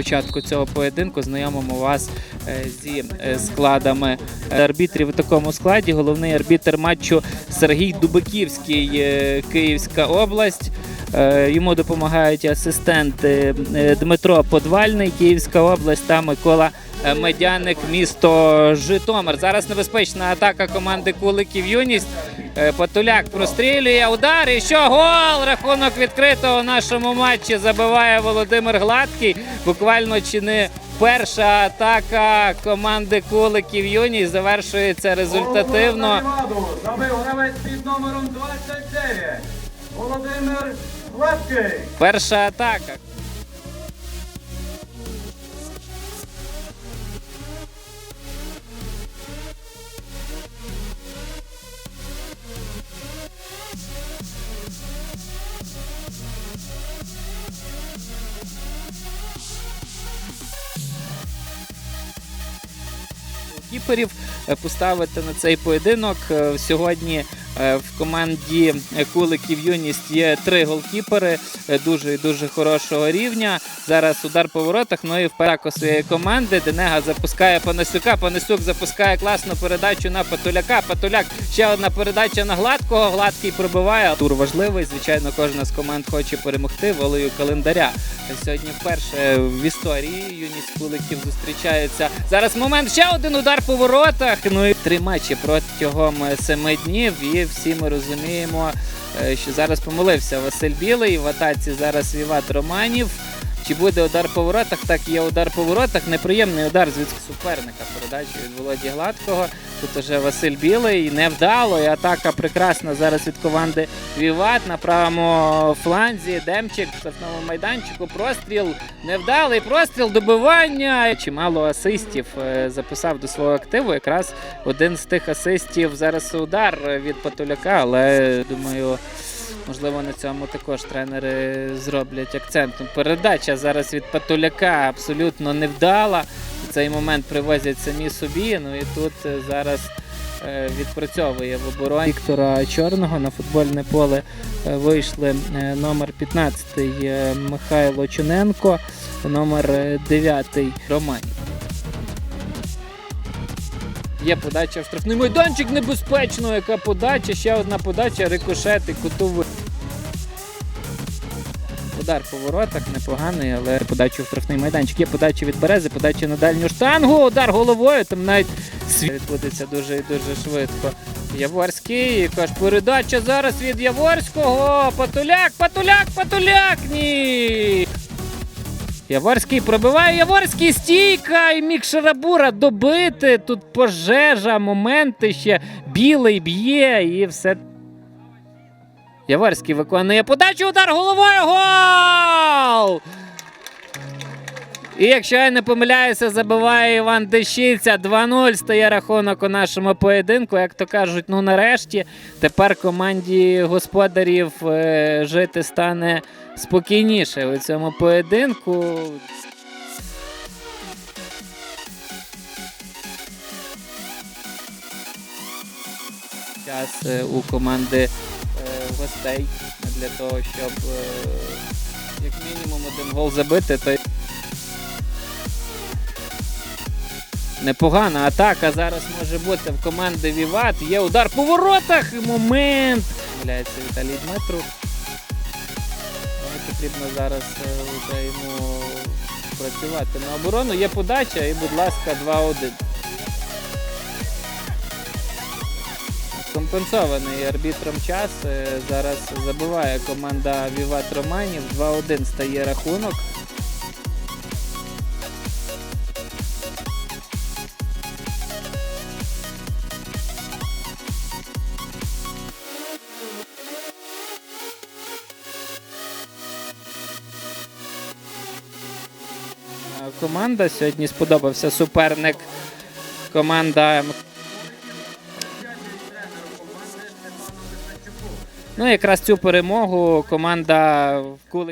початку цього поєдинку знайомимо вас е, зі е, складами арбітрів у такому складі. Головний арбітр матчу Сергій Дубаківський, е, Київська область. Е, Йому допомагають асистенти е, Дмитро Подвальний, Київська область та Микола е, Медяник, місто Житомир. Зараз небезпечна атака команди Куликів Юність. Е, Патуляк прострілює удар. І що гол! Рахунок відкрито у нашому матчі. Забиває Володимир Гладкий. Буквально чи не перша атака команди Куликів Юність завершується результативно. Забив гравець під номером 29. Володимир Гладкий. Перша атака. Кіперів е, поставити на цей поєдинок. Е, Сьогодні в команді е, Куликів Юність є три голкіпери е, дуже і дуже хорошого рівня. Зараз удар по воротах. Ну і в атаку своєї команди. Денега запускає Панасюка. Панасюк запускає класну передачу на Патуляка. Патуляк ще одна передача на гладкого. Гладкий пробиває. Тур важливий. Звичайно, кожна з команд хоче перемогти волею календаря. Сьогодні вперше в історії юність Куликів зустрічаються. Зараз момент ще один удар по воротах. Ну і три матчі протягом е, семи днів. І всі ми розуміємо, е, що зараз помилився Василь Білий. В атаці зараз Віват Романів. Чи буде удар по воротах? Так, є удар по воротах. Неприємний удар звідси від суперника. передачі від Володі Гладкого. Тут уже Василь Білий. Невдало. І атака прекрасна зараз від команди Віват на правому фланзі. Демчик в штрафному майданчику. Простріл невдалий. Простріл добивання. Чимало асистів е, записав до свого активу. Якраз один з тих асистів зараз удар від Патуляка, але думаю. Можливо, на цьому також тренери зроблять акцент. Ну, Передача зараз від Патуляка абсолютно невдала. Цей момент привозять самі собі. Ну і тут е, зараз е, відпрацьовує в обороні Віктора Чорного на футбольне поле е, вийшли номер 15 е, Михайло Чуненко, номер е, 9 Романів. Є подача в штрафний майданчик небезпечно. Яка подача? Ще одна подача, рикошет і кутовий. Удар по воротах непоганий, але подача в штрафний майданчик. Є подача від берези, подача на дальню штангу, удар головою. Там навіть світ відбудеться дуже і дуже швидко. Яворський, яка ж передача зараз від Яворського. Патуляк, Патуляк, Патуляк! Ні! Яворський пробиває Яворський стійка і міг Шарабура добити. Тут пожежа, моменти ще білий б'є і все. Яворський виконує подачу, удар головою. Гол! І якщо я не помиляюся, забиває Іван Дещиця. 2-0 стає рахунок у нашому поєдинку. Як то кажуть, ну нарешті тепер команді господарів е, жити стане спокійніше у цьому поєдинку. Час е, у команди гостей для того, щоб е, як мінімум один гол забити, то непогана атака зараз може бути в команди Віват. Є удар по воротах. Момент. Помиляється Віталій Дмитрук. Ну, Потрібно зараз е, вже йому працювати на оборону. Є подача і, будь ласка, 2-1. Компенсований арбітром час. Зараз забиває команда Віват Романів. 2-1 стає рахунок. Команда сьогодні сподобався суперник. Команда Ну, якраз цю перемогу команда в Кулик.